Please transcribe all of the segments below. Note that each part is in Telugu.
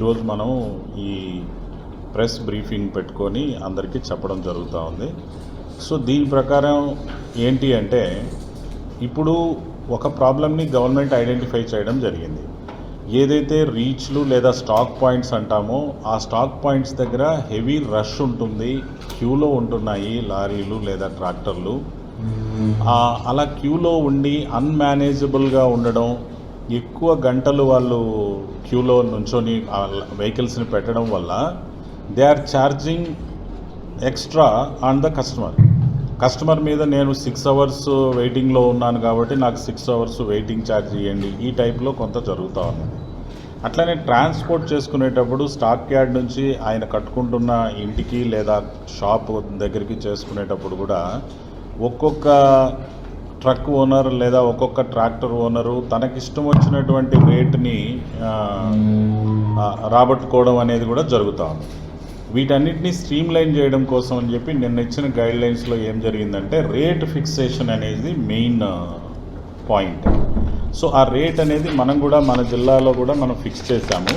ఈరోజు మనం ఈ ప్రెస్ బ్రీఫింగ్ పెట్టుకొని అందరికీ చెప్పడం జరుగుతూ ఉంది. సో దీని ప్రకారం ఏంటి అంటే ఇప్పుడు ఒక ప్రాబ్లమ్ని గవర్నమెంట్ ఐడెంటిఫై చేయడం జరిగింది. ఏదైతే రీచ్లు లేదా స్టాక్ పాయింట్స్ అంటామో ఆ స్టాక్ పాయింట్స్ దగ్గర హెవీ రష్ ఉంటుంది క్యూలో ఉంటున్నాయి లారీలు లేదా ట్రాక్టర్లు. అలా క్యూలో ఉండి అన్మేనేజబుల్గా ఉండడం ఎక్కువ గంటలు వాళ్ళు క్యూలో నుంచొని వెహికల్స్ని పెట్టడం వల్ల they are charging extra on the customer. Customer మీద నేను సిక్స్ అవర్స్ వెయిటింగ్లో ఉన్నాను కాబట్టి నాకు సిక్స్ అవర్స్ వెయిటింగ్ ఛార్జ్ ఇవ్వండి ఈ టైప్లో కొంత జరుగుతూ ఉన్నది అట్లనే ట్రాన్స్పోర్ట్ చేసుకునేటప్పుడు స్టాక్ యార్డ్ నుంచి ఆయన కట్టుకుంటున్న ఇంటికి లేదా షాప్ దగ్గరికి చేసుకునేటప్పుడు కూడా ఒక్కొక్క ట్రక్ ఓనర్ లేదా ఒక్కొక్క ట్రాక్టర్ ఓనరు తనకిష్టం వచ్చినటువంటి రేట్ని రాబట్టుకోవడం అనేది కూడా జరుగుతూ ఉంది. వీటన్నిటిని స్ట్రీమ్ లైన్ చేయడం కోసం అని చెప్పి నిన్న ఇచ్చిన గైడ్ లైన్స్లో ఏం జరిగిందంటే రేట్ ఫిక్సేషన్ అనేది మెయిన్ పాయింట్. సో ఆ రేట్ అనేది మనం కూడా మన జిల్లాలో కూడా మనం ఫిక్స్ చేశాము.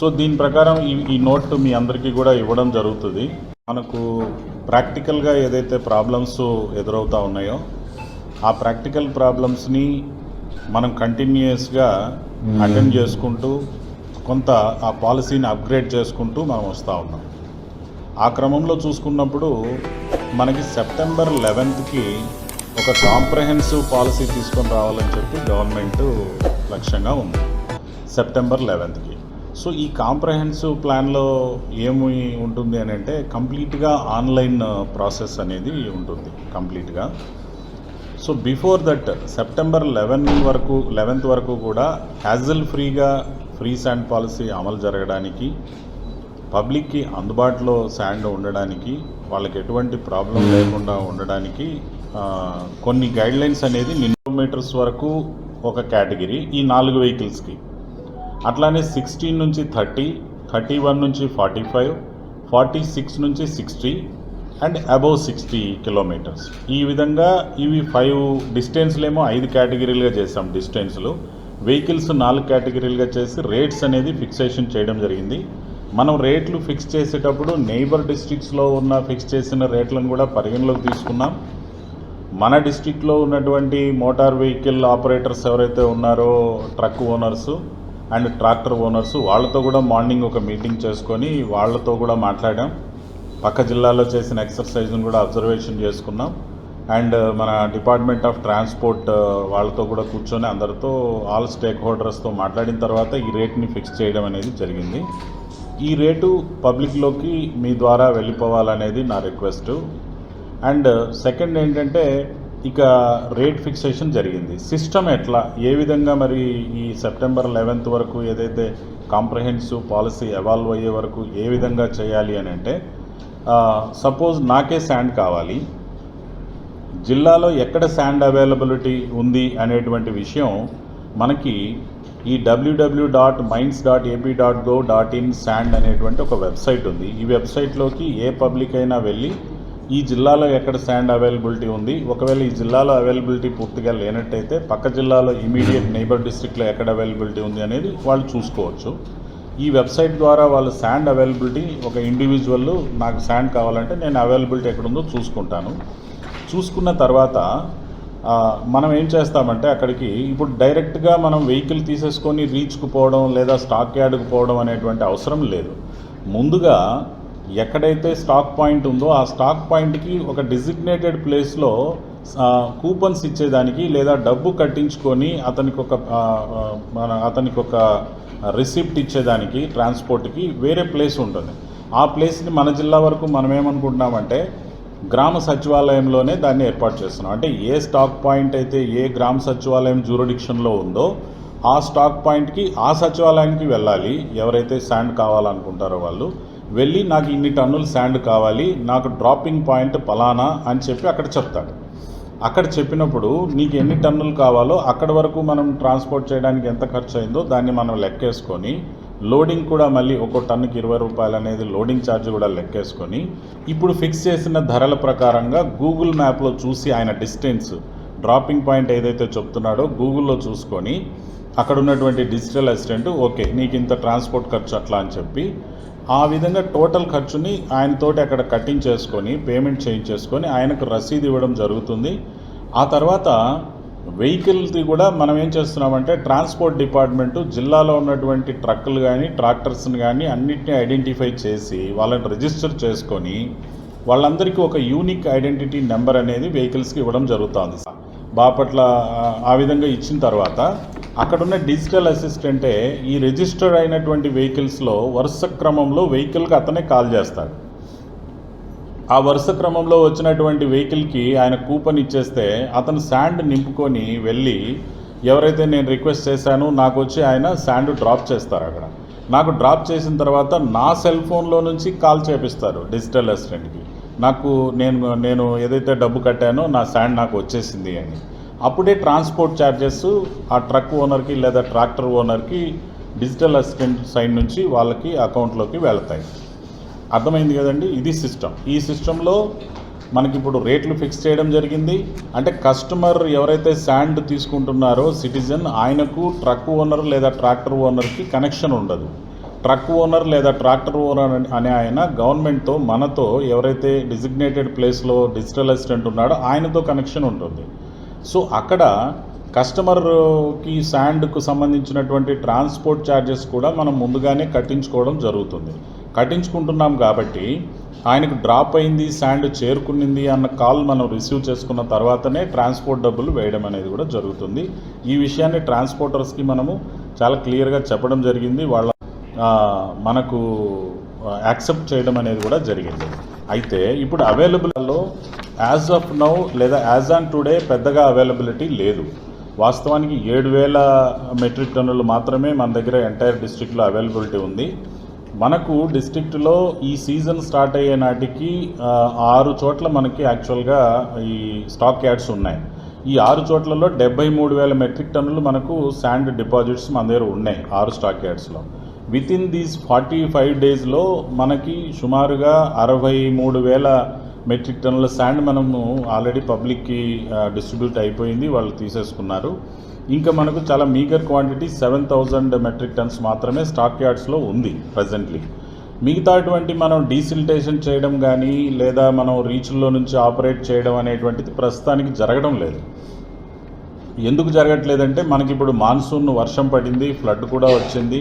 సో దీని ప్రకారం ఈ ఈ నోట్ మీ అందరికీ కూడా ఇవ్వడం జరుగుతుంది. మనకు ప్రాక్టికల్గా ఏదైతే ప్రాబ్లమ్స్ ఎదురవుతా ఉన్నాయో ఆ ప్రాక్టికల్ ప్రాబ్లమ్స్ని మనం కంటిన్యూస్గా అటెండ్ చేసుకుంటూ కొంత ఆ పాలసీని అప్గ్రేడ్ చేసుకుంటూ మనం వస్తూ ఉన్నాం. ఆ క్రమంలో చూసుకున్నప్పుడు మనకి సెప్టెంబర్ లెవెన్త్కి ఒక కాంప్రహెన్సివ్ పాలసీ తీసుకొని రావాలని చెప్పి గవర్నమెంట్ లక్ష్యంగా ఉంది. సెప్టెంబర్ లెవెన్త్కి. సో ఈ కాంప్రహెన్సివ్ ప్లాన్లో ఏమి ఉంటుంది అని అంటే కంప్లీట్గా ఆన్లైన్ ప్రాసెస్ అనేది ఉంటుంది కంప్లీట్గా. So before that September eleven వరకు లెవెన్త్ వరకు కూడా హ్యాజిల్ ఫ్రీగా ఫ్రీ శాండ్ పాలసీ అమలు జరగడానికి పబ్లిక్కి అందుబాటులో శాండ్ ఉండడానికి వాళ్ళకి ఎటువంటి ప్రాబ్లం లేకుండా ఉండడానికి కొన్ని గైడ్లైన్స్ అనేది కిలోమీటర్స్ వరకు ఒక కేటగిరీ ఈ నాలుగు వెహికల్స్కి. అట్లానే సిక్స్టీన్ నుంచి థర్టీ థర్టీ వన్ నుంచి ఫార్టీ ఫైవ్ ఫార్టీ సిక్స్ నుంచి sixty and above sixty kilometres. ఈ విధంగా ఇవి ఫైవ్ డిస్టెన్స్లేమో ఐదు కేటగిరీలుగా చేసాం డిస్టెన్స్లు. వెహికల్స్ నాలుగు కేటగిరీలుగా చేసి రేట్స్ అనేది ఫిక్సేషన్ చేయడం జరిగింది. మనం రేట్లు ఫిక్స్ చేసేటప్పుడు నైబర్ డిస్ట్రిక్ట్స్లో ఉన్న ఫిక్స్ చేసిన రేట్లను కూడా పరిగణలోకి తీసుకున్నాం. మన డిస్టిక్లో ఉన్నటువంటి మోటార్ వెహికల్ ఆపరేటర్స్ ఎవరైతే ఉన్నారో truck owners and tractor owners వాళ్ళతో కూడా మార్నింగ్ ఒక మీటింగ్ చేసుకొని వాళ్ళతో కూడా మాట్లాడాం. పక్క జిల్లాలో చేసిన ఎక్సర్సైజ్ని కూడా అబ్జర్వేషన్ చేసుకున్నాం. అండ్ మన డిపార్ట్మెంట్ ఆఫ్ ట్రాన్స్పోర్ట్ వాళ్ళతో కూడా కూర్చొని అందరితో ఆల్ స్టేక్ హోల్డర్స్తో మాట్లాడిన తర్వాత ఈ రేట్ని ఫిక్స్ చేయడం అనేది జరిగింది. ఈ రేటు పబ్లిక్లోకి మీ ద్వారా వెళ్ళిపోవాలనేది నా రిక్వెస్ట్. అండ్ సెకండ్ ఏంటంటే ఇక రేట్ ఫిక్సేషన్ జరిగింది. సిస్టమ్ ఎట్లా? ఏ విధంగా మరి ఈ సెప్టెంబర్ లెవెన్త్ వరకు ఏదైతే కాంప్రహెన్సివ్ పాలసీ ఎవాల్వ్ అయ్యే వరకు ఏ విధంగా చేయాలి అని అంటే సపోజ్ నాకే శాండ్ కావాలి. జిల్లాలో ఎక్కడ శాండ్ అవైలబిలిటీ ఉంది అనేటువంటి విషయం మనకి ఈ WW dot mines dot AP dot go dot in sand అనేటువంటి ఒక వెబ్సైట్ ఉంది. ఈ వెబ్సైట్లోకి ఏ పబ్లిక్ అయినా వెళ్ళి ఈ జిల్లాలో ఎక్కడ శాండ్ అవైలబిలిటీ ఉంది? ఒకవేళ ఈ జిల్లాలో అవైలబిలిటీ పూర్తిగా లేనట్టయితే పక్క జిల్లాలో ఇమీడియట్ నైబర్ డిస్ట్రిక్ట్లో ఎక్కడ అవైలబిలిటీ ఉంది అనేది వాళ్ళు చూసుకోవచ్చు. ఈ వెబ్సైట్ ద్వారా వాళ్ళు శాండ్ అవైలబిలిటీ ఒక ఇండివిజువల్ నాకు శాండ్ కావాలంటే నేను అవైలబిలిటీ ఎక్కడుందో చూసుకుంటాను. చూసుకున్న తర్వాత మనం ఏం చేస్తామంటే అక్కడికి ఇప్పుడు డైరెక్ట్గా మనం వెహికల్ తీసేసుకొని రీచ్కు పోవడం లేదా స్టాక్ యార్డ్కి పోవడం అనేటువంటి అవసరం లేదు. ముందుగా ఎక్కడైతే స్టాక్ పాయింట్ ఉందో ఆ స్టాక్ పాయింట్కి ఒక డిజిగ్నేటెడ్ ప్లేస్లో కూపన్స్ ఇచ్చేదానికి లేదా డబ్బు కట్టించుకొని అతనికి ఒక మన అతనికి ఒక రిసిప్ట్ ఇచ్చేదానికి ట్రాన్స్పోర్ట్కి వేరే ప్లేస్ ఉంటుంది. ఆ ప్లేస్ని మన జిల్లా వరకు మనం ఏమనుకుంటున్నామంటే గ్రామ సచివాలయంలోనే దాన్ని ఏర్పాటు చేస్తున్నాం. అంటే ఏ స్టాక్ పాయింట్ అయితే ఏ గ్రామ సచివాలయం జూరడిక్షన్లో ఉందో ఆ స్టాక్ పాయింట్కి ఆ సచివాలయానికి వెళ్ళాలి. ఎవరైతే శాండ్ కావాలనుకుంటారో వాళ్ళు వెళ్ళి నాకు ఇన్ని టన్నులు శాండ్ కావాలి నాకు డ్రాపింగ్ పాయింట్ పలానా అని చెప్పి అక్కడ చెప్తాడు. అక్కడ చెప్పినప్పుడు నీకు ఎన్ని టన్నులు కావాలో అక్కడ వరకు మనం ట్రాన్స్పోర్ట్ చేయడానికి ఎంత ఖర్చు అయిందో దాన్ని మనం లెక్కేసుకొని లోడింగ్ కూడా మళ్ళీ ఒక్కో టన్నుకి ఇరవై రూపాయలు అనేది లోడింగ్ ఛార్జ్ కూడా లెక్కేసుకొని ఇప్పుడు ఫిక్స్ చేసిన ధరల ప్రకారంగా గూగుల్ మ్యాప్లో చూసి ఆయన డిస్టెన్స్ డ్రాపింగ్ పాయింట్ ఏదైతే చెప్తున్నాడో గూగుల్లో చూసుకొని అక్కడ ఉన్నటువంటి డిజిటల్ అసిస్టెంట్ ఓకే నీకు ఇంత ట్రాన్స్పోర్ట్ ఖర్చు అట్లా అని చెప్పి ఆ విధంగా టోటల్ ఖర్చుని ఆయనతోటి అక్కడ కట్టించేసుకొని పేమెంట్ చేయించేసుకొని ఆయనకు రసీదు ఇవ్వడం జరుగుతుంది. ఆ తర్వాత వెహికల్ది కూడా మనం ఏం చేస్తున్నామంటే ట్రాన్స్పోర్ట్ డిపార్ట్మెంటు జిల్లాలో ఉన్నటువంటి ట్రక్కులు కానీ ట్రాక్టర్స్ని కానీ అన్నిటిని ఐడెంటిఫై చేసి వాళ్ళని రిజిస్టర్ చేసుకొని వాళ్ళందరికీ ఒక యూనిక్ ఐడెంటిటీ నెంబర్ అనేది వెహికల్స్కి ఇవ్వడం జరుగుతుంది బాపట్ల ఆ విధంగా ఇచ్చిన తర్వాత అక్కడున్న డిజిటల్ అసిస్టెంటే ఈ రిజిస్టర్ అయినటువంటి వెహికల్స్లో వరుస క్రమంలో వెహికల్కి అతనే కాల్ చేస్తాడు. ఆ వరుస క్రమంలో వచ్చినటువంటి వెహికల్కి ఆయన కూపన్ ఇచ్చేస్తే అతను శాండ్ నింపుకొని వెళ్ళి ఎవరైతే నేను రిక్వెస్ట్ చేశానో నాకు వచ్చి ఆయన శాండ్ డ్రాప్ చేస్తారు అక్కడ. నాకు డ్రాప్ చేసిన తర్వాత నా సెల్ ఫోన్లో నుంచి కాల్ చేపిస్తారు డిజిటల్ అసిస్టెంట్కి. నాకు నేను నేను ఏదైతే డబ్బు కట్టానో నా శాండ్ నాకు వచ్చేసింది అని. అప్పుడే ట్రాన్స్పోర్ట్ ఛార్జెస్ ఆ ట్రక్ ఓనర్కి లేదా ట్రాక్టర్ ఓనర్కి డిజిటల్ అసిస్టెంట్ సైడ్ నుంచి వాళ్ళకి అకౌంట్లోకి వెళ్తాయి. అర్థమైంది కదండి? ఇది సిస్టమ్ ఈ సిస్టంలో మనకి ఇప్పుడు రేట్లు ఫిక్స్ చేయడం జరిగింది. అంటే కస్టమర్ ఎవరైతే శాండ్ తీసుకుంటున్నారో సిటిజన్ ఆయనకు ట్రక్ ఓనర్ లేదా ట్రాక్టర్ ఓనర్కి కనెక్షన్ ఉండదు. ట్రక్ ఓనర్ లేదా ట్రాక్టర్ ఓనర్ అనే ఆయన గవర్నమెంట్తో మనతో ఎవరైతే డిజిగ్నేటెడ్ ప్లేస్లో డిజిటల్ అసిస్టెంట్ ఉన్నాడో ఆయనతో కనెక్షన్ ఉంటుంది. సో అక్కడ కస్టమర్కి శాండ్కు సంబంధించినటువంటి ట్రాన్స్పోర్ట్ ఛార్జెస్ కూడా మనం ముందుగానే కట్టించుకోవడం జరుగుతుంది. కట్టించుకుంటున్నాం కాబట్టి ఆయనకు డ్రాప్ అయింది శాండ్ చేరుకునింది అన్న కాల్ మనం రిసీవ్ చేసుకున్న తర్వాతనే ట్రాన్స్పోర్ట్ డబ్బులు వేయడం అనేది కూడా జరుగుతుంది. ఈ విషయాన్ని ట్రాన్స్పోర్టర్స్కి మనము చాలా క్లియర్గా చెప్పడం జరిగింది. వాళ్ళ మనకు యాక్సెప్ట్ చేయడం అనేది కూడా జరిగింది. అయితే ఇప్పుడు అవైలబుల్లో యాజ్ ఆఫ్ నౌ లేదా యాజ్ ఆన్ టుడే పెద్దగా అవైలబిలిటీ లేదు. వాస్తవానికి ఏడు వేల మెట్రిక్ టన్నులు మాత్రమే మన దగ్గర ఎంటైర్ డిస్ట్రిక్ట్లో అవైలబిలిటీ ఉంది. మనకు డిస్ట్రిక్ట్లో ఈ సీజన్ స్టార్ట్ అయ్యే నాటికి ఆరు చోట్ల మనకి యాక్చువల్గా ఈ స్టాక్ యాడ్స్ ఉన్నాయి. ఈ ఆరు చోట్లలో డెబ్బై మూడు వేల మెట్రిక్ టన్నులు మనకు శాండ్ డిపాజిట్స్ మన దగ్గర ఉన్నాయి ఆరు స్టాక్ యార్డ్స్లో within these forty five డేస్లో మనకి సుమారుగా అరవై మూడు వేల మెట్రిక్ టన్నుల శాండ్ మనము ఆల్రెడీ పబ్లిక్కి డిస్ట్రిబ్యూట్ అయిపోయింది వాళ్ళు తీసేసుకున్నారు. ఇంకా మనకు చాలా meagre quantity seven thousand metric tons మాత్రమే స్టాక్ యార్డ్స్లో ఉంది ప్రజెంట్లీ మిగతాటువంటి మనం డీసిల్టేషన్ చేయడం కానీ లేదా మనం రీచ్లో నుంచి ఆపరేట్ చేయడం అనేటువంటిది ప్రస్తుతానికి జరగడం లేదు. ఎందుకు జరగట్లేదంటే మనకి ఇప్పుడు మాన్సూన్ వర్షం పడింది ఫ్లడ్ కూడా వచ్చింది.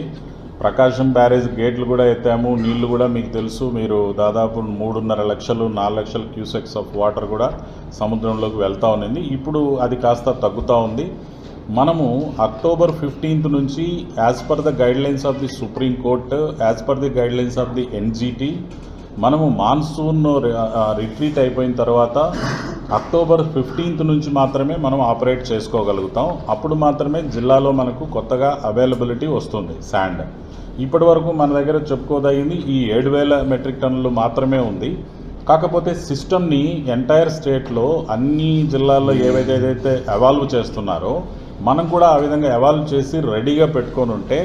ప్రకాశం బ్యారేజ్ గేట్లు కూడా ఎత్తాము నీళ్ళు కూడా మీకు తెలుసు. మీరు దాదాపు మూడున్నర లక్షలు నాలుగు లక్షల క్యూసెక్స్ ఆఫ్ వాటర్ కూడా సముద్రంలోకి వెళ్తూ ఉన్నింది ఇప్పుడు అది కాస్త తగ్గుతూ ఉంది. మనము అక్టోబర్ ఫిఫ్టీన్త్ నుంచి as per the guidelines of the Supreme Court as per the guidelines of the NGT మనము మాన్సూన్ రిట్రీట్ అయిపోయిన తర్వాత అక్టోబర్ ఫిఫ్టీన్త్ నుంచి మాత్రమే మనం ఆపరేట్ చేసుకోగలుగుతాం. అప్పుడు మాత్రమే జిల్లాలో మనకు కొత్తగా అవైలబిలిటీ వస్తుంది శాండ్ ఇప్పటి వరకు మన దగ్గర చెప్పుకోదగింది ఈ ఏడు వేల మెట్రిక్ టన్నులు మాత్రమే ఉంది. కాకపోతే సిస్టమ్ని ఎంటైర్ స్టేట్లో అన్ని జిల్లాల్లో ఏవైతే ఏదైతే అవాల్వ్ చేస్తున్నారో మనం కూడా ఆ విధంగా అవాల్వ్ చేసి రెడీగా పెట్టుకొని ఉంటే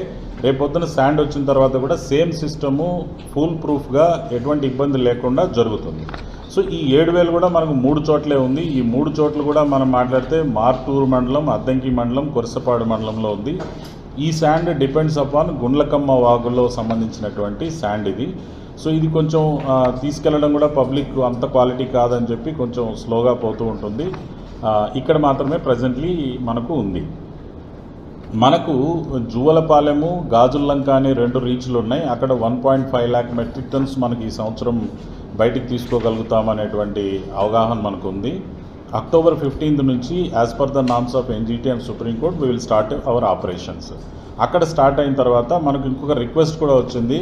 రేపొద్దున శాండ్ వచ్చిన తర్వాత కూడా సేమ్ సిస్టము ఫుల్ ప్రూఫ్గా ఎటువంటి ఇబ్బంది లేకుండా జరుగుతుంది. సో ఈ ఏడు వేలు కూడా మనకు మూడు చోట్లే ఉంది. ఈ మూడు చోట్ల కూడా మనం మాట్లాడితే మార్టూరు మండలం అద్దంకి మండలం కొరసపాడు మండలంలో ఉంది. ఈ శాండ్ డిపెండ్స్ అపాన్ గుండ్లకమ్మ వాగులో సంబంధించినటువంటి శాండ్ ఇది. సో ఇది కొంచెం తీసుకెళ్ళడం కూడా పబ్లిక్ అంత క్వాలిటీ కాదని చెప్పి కొంచెం స్లోగా పోతూ ఉంటుంది. ఇక్కడ మాత్రమే ప్రజెంట్లీ మనకు ఉంది. మనకు జువలపాలెము గాజుల్లంక అనే రెండు రీచ్లు ఉన్నాయి. అక్కడ one point five lakh metric tons మనకి ఈ సంవత్సరం బయటికి తీసుకోగలుగుతామనేటువంటి అవగాహన మనకు ఉంది. అక్టోబర్ ఫిఫ్టీన్త్ నుంచి as per the norms of NGT and Supreme Court we will start our operations అక్కడ స్టార్ట్ అయిన తర్వాత మనకు ఇంకొక రిక్వెస్ట్ కూడా వచ్చింది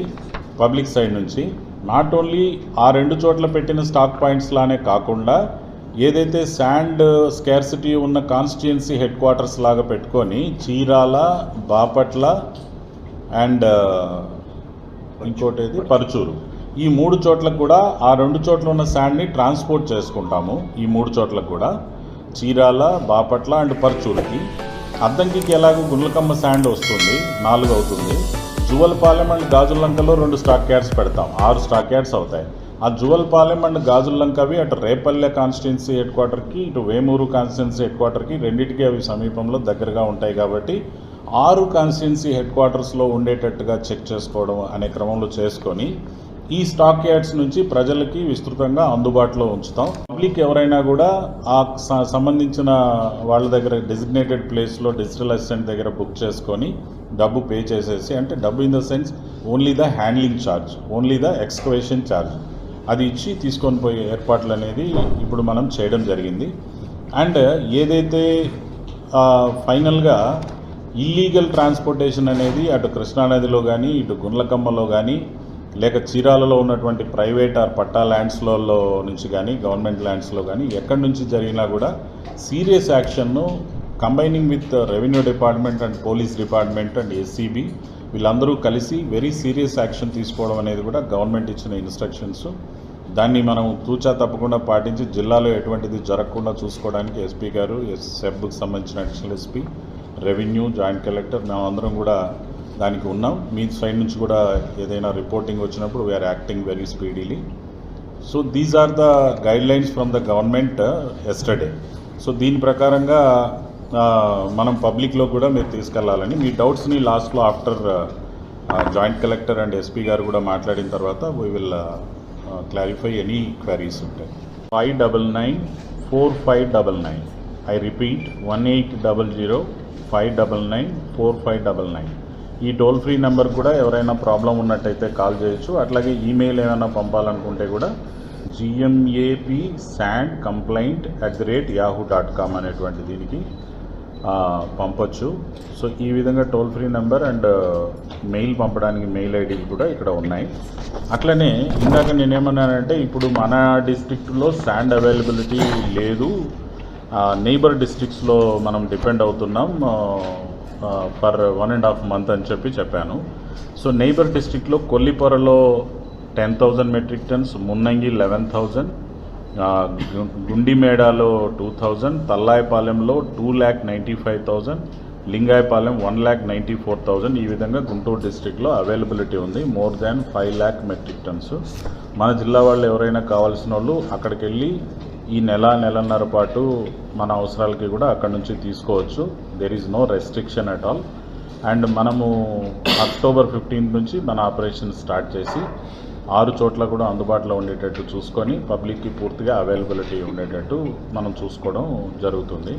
పబ్లిక్ సైడ్ నుంచి. నాట్ ఓన్లీ ఆ రెండు చోట్ల పెట్టిన స్టాక్ పాయింట్స్ లానే కాకుండా ఏదైతే శాండ్ స్కేర్సిటీ ఉన్న కాన్స్టిట్యుయెన్సీ హెడ్ క్వార్టర్స్ లాగా పెట్టుకొని చీరాల బాపట్ల అండ్ uh, ఇంకోటి ఏది పరుచూరు. ఈ మూడు చోట్లకు కూడా ఆ రెండు చోట్ల ఉన్న శాండ్ని ట్రాన్స్పోర్ట్ చేసుకుంటాము ఈ మూడు చోట్లకు కూడా. చీరాల బాపట్ల అండ్ పర్చూరుకి. అద్దంకికి ఎలాగో గుండ్లకమ్మ శాండ్ వస్తుంది నాలుగు అవుతుంది. జువల్పాలెం అండ్ గాజులంకలో రెండు స్టాక్ యార్డ్స్ పెడతాం ఆరు స్టాక్ యార్డ్స్ అవుతాయి. ఆ జువల్పాలెం అండ్ గాజుల్లంక అవి అటు రేపల్లె కాన్స్టిట్యున్సీ హెడ్ క్వార్టర్కి ఇటు వేమూరు కాన్స్టిట్యున్సీ హెడ్ క్వార్టర్కి రెండింటికి అవి సమీపంలో దగ్గరగా ఉంటాయి కాబట్టి ఆరు కాన్స్టిట్యున్సీ హెడ్ క్వార్టర్స్లో ఉండేటట్టుగా చెక్ చేసుకోవడం అనే క్రమంలో చేసుకొని ఈ స్టాక్ యార్డ్స్ నుంచి ప్రజలకి విస్తృతంగా అందుబాటులో ఉంచుతాం. పబ్లిక్ ఎవరైనా కూడా ఆ స- సంబంధించిన వాళ్ళ దగ్గర డెసిగ్నేటెడ్ ప్లేస్లో డిజిటల్ అసిస్టెంట్ దగ్గర బుక్ చేసుకొని డబ్బు పే చేసేసి అంటే డబ్బు in the sense only the handling charge only the excavation charge అది ఇచ్చి తీసుకొని పోయే ఏర్పాట్లు అనేది ఇప్పుడు మనం చేయడం జరిగింది. అండ్ ఏదైతే ఫైనల్గా ఇల్లీగల్ ట్రాన్స్పోర్టేషన్ అనేది అటు కృష్ణానదిలో కానీ ఇటు గుండ్లకమ్మలో కానీ లేక చీరాలలో ఉన్నటువంటి ప్రైవేట్ ఆర్ పట్టా ల్యాండ్స్లలో నుంచి కానీ గవర్నమెంట్ ల్యాండ్స్లో కానీ ఎక్కడి నుంచి జరిగినా కూడా serious యాక్షన్ను combining with revenue department and police department and SCB వీళ్ళందరూ కలిసి వెరీ సీరియస్ యాక్షన్ తీసుకోవడం అనేది కూడా గవర్నమెంట్ ఇచ్చిన ఇన్స్ట్రక్షన్స్. దాన్ని మనం తూచా తప్పకుండా పాటించి జిల్లాలో ఎటువంటిది జరగకుండా చూసుకోవడానికి ఎస్పీ గారు ఎస్ సెబ్కు సంబంధించిన additional SP revenue joint collector మేమందరం కూడా దానికి ఉన్నాం. మీ సైడ్ నుంచి కూడా ఏదైనా రిపోర్టింగ్ వచ్చినప్పుడు we are acting very speedily so these are the guidelines from the government yesterday so దీని ప్రకారంగా uh, మనం పబ్లిక్లో కూడా మీరు తీసుకెళ్ళాలని మీ డౌట్స్ని లాస్ట్లో after joint collector and SP గారు కూడా మాట్లాడిన తర్వాత we will clarify any queries ఉంటాయి. Five double nine four five double nine I repeat one eight double zero five double nine four five double nine ఈ టోల్ ఫ్రీ నెంబర్ కూడా ఎవరైనా ప్రాబ్లం ఉన్నట్టయితే కాల్ చేయొచ్చు. అట్లాగే ఈమెయిల్ ఏమైనా పంపాలనుకుంటే కూడా G M A P sand complaint at the rate Yahoo dot com అనేటువంటి దీనికి పంపొచ్చు. సో ఈ విధంగా toll free number and mail పంపడానికి మెయిల్ ఐడీలు కూడా ఇక్కడ ఉన్నాయి. అట్లనే ఇందాక నేనేమన్నానంటే ఇప్పుడు మన డిస్ట్రిక్ట్లో శాండ్ అవైలబిలిటీ లేదు. నైబర్ డిస్ట్రిక్ట్స్లో మనం డిపెండ్ అవుతున్నాం. For one and half month అని చెప్పి చెప్పాను. సో నైబర్ డిస్టిక్లో కొల్లిపొరలో ten thousand metric tons Munnangi eleven thousand గుండిమేడాలో two thousand తల్లాయపాలెంలో two lakh ninety five thousand Lingayapalem one lakh ninety four thousand ఈ విధంగా గుంటూరు డిస్ట్రిక్ట్లో అవైలబిలిటీ ఉంది. More than five lakh metric tons మన జిల్లా వాళ్ళు ఎవరైనా కావాల్సిన వాళ్ళు అక్కడికి వెళ్ళి ఈ నెల నెలన్నర పాటు మన అవసరాలకి కూడా అక్కడ నుంచి తీసుకోవచ్చు. There is no restriction at all and మనము అక్టోబర్ ఫిఫ్టీన్త్ నుంచి మన ఆపరేషన్ స్టార్ట్ చేసి ఆరు చోట్ల కూడా అందుబాటులో ఉండేటట్టు చూసుకొని పబ్లిక్కి పూర్తిగా అవైలబిలిటీ ఉండేటట్టు మనం చూసుకోవడం జరుగుతుంది.